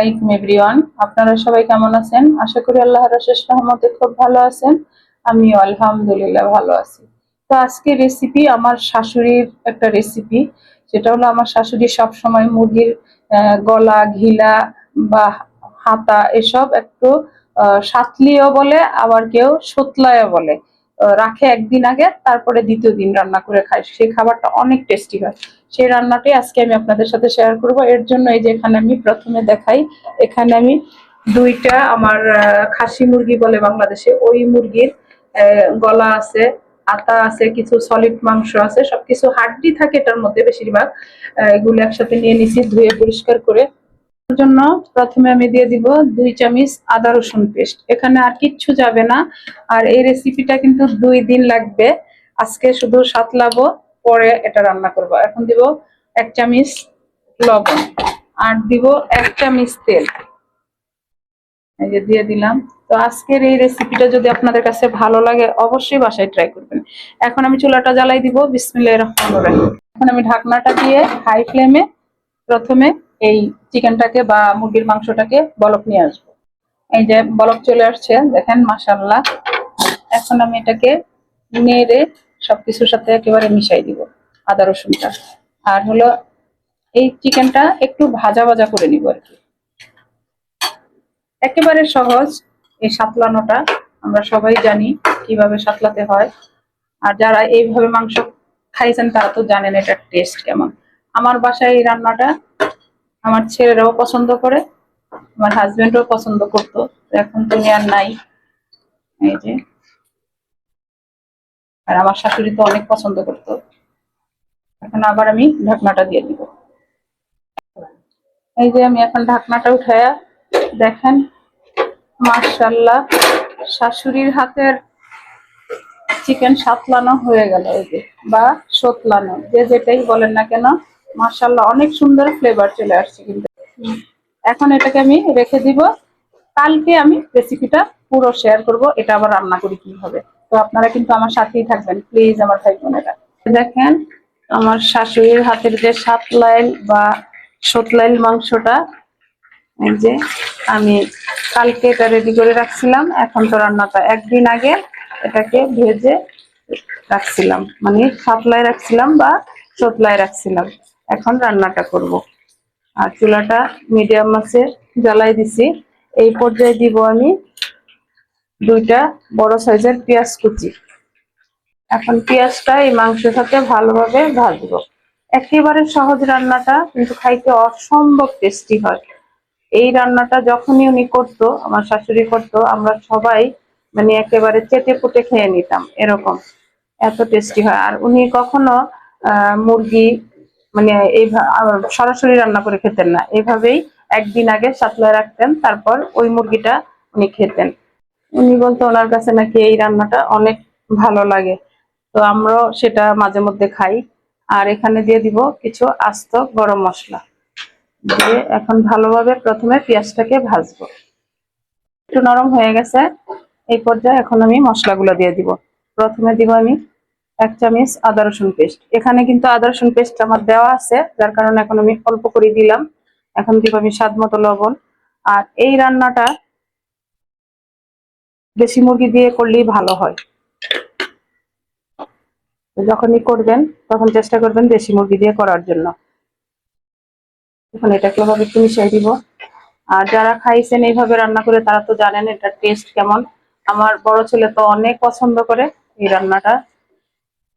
আলাইকুম এভরিওয়ান। আপনারা সবাই কেমন আছেন? আশা করি আল্লাহর শেষ রহমতে খুব ভালো আছেন। আমিও আলহামদুলিল্লাহ ভালো আছি। তো আজকে রেসিপি আমার শাশুড়ির একটা রেসিপি সেটা হলো আমার শাশুড়ি সব সময় মুরগির গলা, ঘিলা বা হাতা এসব একটু সাতলিও বলে, আবার কেউ সতলায়ও বলে। রাখে একদিন আগে, তারপরে দ্বিতীয় দিন রান্না করে খায়। সেই খাবারটা অনেক টেস্টি হয়। সেই রান্নাটি আজকে আমি আপনাদের সাথে শেয়ার করব। এর জন্য এই যে এখানে আমি প্রথমে দেখাই, এখানে আমি দুইটা আমার খাসি মুরগি বলে বাংলাদেশে, ওই মুরগির গলা আছে, আতা আছে, কিছু সলিড মাংস আছে, সবকিছু হাড্ডি থাকে এটার মধ্যে বেশিরভাগ। এগুলো একসাথে নিয়ে নিছি, ধুয়ে পরিষ্কার করে জন্য প্রথমে আমি দিয়ে দিব দুই চামচ আদা রসুন পেস্ট। এখানে আর কিচ্ছু যাবে না। আর এই রেসিপিটা কিন্তু দুই দিন লাগবে। আজকে শুধু সাতলাবো, পরে এটা রান্না করব। এখন দিব এক চামচ লবণ আর দিব এক চামচ তেল। এই যে দিয়ে দিলাম। তো আজকের এই রেসিপিটা যদি আপনাদের কাছে ভালো লাগে, অবশ্যই বাসায় ট্রাই করবেন। এখন আমি চুলাটা জ্বালাই দিব। বিসমিল্লাহির রহমানির রহিম। এখন আমি ঢাকনাটা দিয়ে হাই ফ্লেমে প্রথমে এই চিকেনটাকে বা মুরগির মাংসটাকে বলক নিয়ে আসব। এই যে বলক চলে আসছে, দেখেন মাশাল্লাহ এখন আমি এটাকে নেড়ে সবকিছুর সাথে একেবারে মিশাই দিব, আদা রসুনটা। আর হলো এই চিকেনটা একটু ভাজা ভাজা করে নিব আর কি। একেবারে সহজ এই সাতলানোটা, আমরা সবাই জানি কীভাবে সাতলাতে হয়। আর যারা এইভাবে মাংস খাইছেন তারা তো জানেন এটার টেস্ট কেমন। আমার বাসায় এই রান্নাটা আমার ছেলেরাও পছন্দ করে, আমার হাজবেন্ডও পছন্দ করতো এখন তুমি আর নাই। এই যে। আর আমার শাশুড়ি তো অনেক পছন্দ করতো। এখন আবার আমি ঢাকনাটা দিয়ে দিব। এই যে আমি এখন ঢাকনাটা উঠায়া দেখেন মার্শাল্লাহ শাশুড়ির হাতের চিকেন সাতলানো হয়ে গেল, এই যে, বা সতলানো, যে যেটাই বলেন না কেন মার্শাল্লাহ অনেক সুন্দর ফ্লেভার চলে আসছে কিন্তু। এখন এটাকে আমি রেখে দিব। কালকে আমি রেসিপিটা পুরো শেয়ার করব, এটা আবার রান্না করি কীভাবে। তো আপনারা কিন্তু আমার সাথেই থাকবেন প্লিজ আমার ভাই বোনেরা। দেখেন, আমার শাশুড়ির হাতের যে সাত লাইল বা সতলাইল মাংসটা যে আমি কালকে এটা রেডি করে রাখছিলাম, এখন তো রান্নাটা একদিন আগে এটাকে ভেজে রাখছিলাম। মানে সাতলায় রাখছিলাম বা সতলায় রাখছিলাম। এখন রান্নাটা করব। আর চুলাটা মিডিয়াম মাছে জ্বালাই দিছি। এই পর্যায়ে দিব আমি দুইটা বড় সাইজের পেঁয়াজ কুচি। এখন পেঁয়াজটা এই মাংসের সাথে ভালোভাবে ভাজবো। একেবারে সহজ রান্নাটা, কিন্তু খাইতে অসম্ভব টেস্টি হয়। এই রান্নাটা যখনই উনি করতো, আমার শাশুড়ি করতো, আমরা সবাই মানে একেবারে চেটে পুটে খেয়ে নিতাম, এরকম। এত টেস্টি হয়। আর উনি কখনো মুরগি মানে এই সরাসরি রান্না করে খেতেন না। এইভাবেই একদিন আগে সাতলায় রাখতেন, তারপর ওই মুরগিটা উনি খেতেন। উনি বলতো, ওনার কাছে নাকি এই রান্নাটা অনেক ভালো লাগে। তো আমরাও সেটা মাঝে মধ্যে খাই। আর এখানে দিয়ে দিব কিছু আস্ত গরম মশলা। দিয়ে এখন ভালোভাবে প্রথমে পেঁয়াজটাকে ভাজবো। একটু নরম হয়ে গেছে। এই পর্যায়ে এখন আমি মশলাগুলো দিয়ে দিব। প্রথমে দিব আমি এক চামচ আদা রসুন পেস্ট। এখানে কিন্তু আদা রসুন পেস্ট আমার দেওয়া আছে, যার কারণে এখন আমি অল্প করে দিলাম। এখন দিব আমি স্বাদ মতো লবণ। আর এই রান্নাটা দেশি মুরগি দিয়ে করলেই ভালো হয়। যখনই করবেন, তখন চেষ্টা করবেন দেশি মুরগি দিয়ে করার জন্য। এখন এটাকে এভাবে একটু মিশিয়ে দিব। আর যারা খাইছেন এইভাবে রান্না করে, তারা তো জানেন এটার টেস্ট কেমন। আমার বড় ছেলে তো অনেক পছন্দ করে এই রান্নাটা।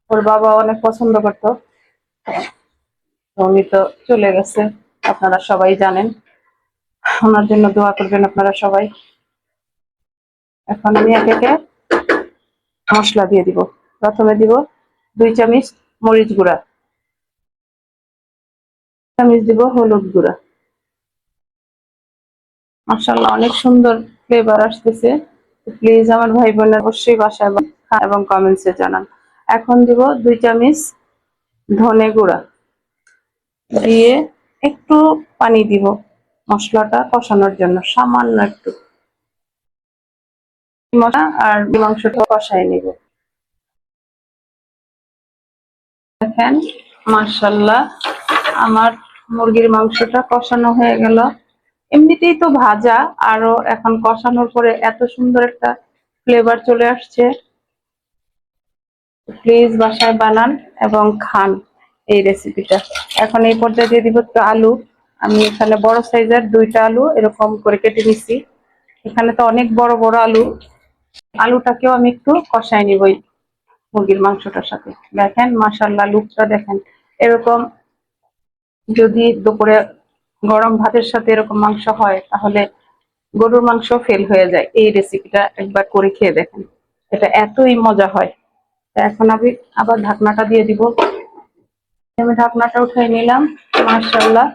ওর বাবা অনেক পছন্দ করতো। উনি তো চলে গেছে, আপনারা সবাই জানেন। ওনার জন্য দোয়া করবেন আপনারা সবাই। এখন আমি একে মশলা দিয়ে দিব। প্রথমে দিব দুই চামচ মরিচ গুঁড়া। চামচ দিব হলুদ গুঁড়া। মাশাল্লাহ অনেক সুন্দর ফ্লেভার আসতেছে। প্লিজ আমার ভাই বোনের অবশ্যই বাসায় এবং কমেন্টসে জানান। এখন দিব দুই চামচ ধনে গুঁড়া। দিয়ে একটু পানি দিব মশলাটা কষানোর জন্য, সামান্য একটু। মশলা আর মাংসটা কষাই নিব। দেখেন মার্শাল্লাহ আমার মুরগির মাংসটা কষানো হয়ে গেল। এমনিতেই তো ভাজা, আরও এখন কষানোর পরে এত সুন্দর একটা ফ্লেভার চলে আসছে। প্লিজ বাসায় বানান এবং খান এই রেসিপিটা এখন এই পর্যায়ে দিয়ে দিব একটু আলু। আমি এখানে বড় সাইজের দুইটা আলু এরকম করে কেটে নিছি। এখানে তো অনেক বড় বড় আলু। আলুটাকেও আমি একটু কষাই নিব মুরগির মাংসটার সাথে। দেখেন মাশাল্লাহ লুকটা দেখেন। এরকম যদি দুপুরে গরম ভাতের সাথে এরকম মাংস হয়, তাহলে গরুর মাংস ফেল হয়ে যায়। এই রেসিপিটা একবার করে খেয়ে দেখেন। এটা এতই মজা হয়। এখন আমি আবার ঢাকনাটা দিয়ে দিব। আমি ঢাকনাটা উঠাই নিলাম মাশাল্লাহ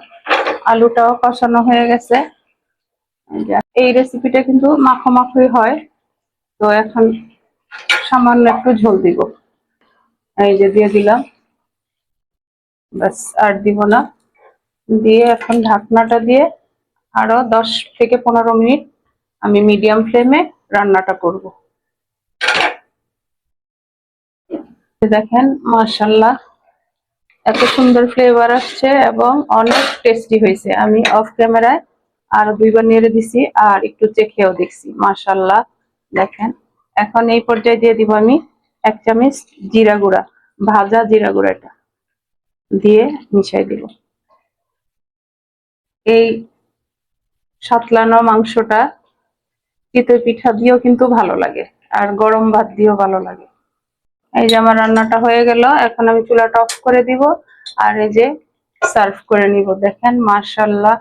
আলুটাও কষানো হয়ে গেছে। এই রেসিপিটা কিন্তু মাখো মাখোই হয়। তো এখন সামান্য একটু ঝোল দিব। এই যে দিয়ে দিলাম। ব্যাস, আর দিব না। দিয়ে এখন ঢাকনাটা দিয়ে আরও দশ থেকে পনেরো মিনিট আমি মিডিয়াম ফ্লেমে রান্নাটা করব। দেখেন মাশাল্লাহ এত সুন্দর ফ্লেভার আসছে এবং অনেক টেস্টি হয়েছে। আমি অফ ক্যামেরায় আরও দুইবার নেড়ে দিছি আর একটু চেখেও দেখছি মাশাল্লাহ দেখেন। এখন এই পর্যায়ে দিয়ে দিব আমি এক চামচ জিরা গুঁড়া, ভাজা জিরা গুঁড়া এটা দিয়ে মিশাই দিব। এই সাতলানো মাংসটা চিতই পিঠা দিয়েও কিন্তু ভালো লাগে, আর গরম ভাত দিয়েও ভালো লাগে। এই যে আমার রান্নাটা হয়ে গেল। এখন আমি চুলাটা অফ করে দিব আর এই যে সার্ভ করে নিব। দেখেন মার্শাল্লাহ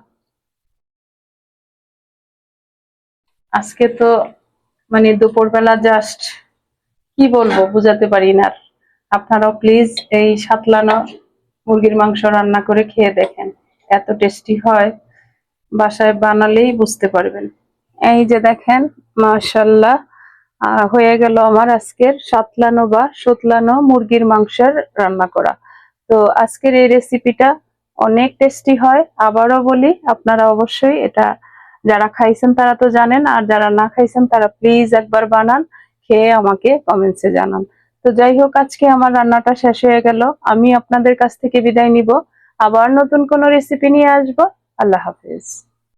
আজকে তো মানে দুপুরবেলা জাস্ট কি বলব বুঝাতে পারি না। আপনারাও প্লিজ এই সাতলানো মুরগির মাংস রান্না করে খেয়ে দেখেন এত টেস্টি হয়। বাসায় বানালেই বুঝতে পারবেন। এই যে দেখেন মাশাল্লাহ আহ, হয়ে গেল আমার আজকের সাতলানো বা সুতলানো মুরগির মাংসের রান্না করা। তো আজকের এই রেসিপিটা অনেক টেস্টি হয়। আবারও বলি, আপনারা অবশ্যই এটা যারা খাইছেন তারা তো জানেন, আর যারা না খাইছেন তারা প্লিজ একবার বানান, খেয়ে আমাকে কমেন্টসে জানান। তো যাই হোক, আজকে আমার রান্নাটা শেষ হয়ে গেল। আমি আপনাদের কাছ থেকে বিদায় নিব। আবার নতুন কোনো রেসিপি নিয়ে আসব। আল্লাহ হাফিজ।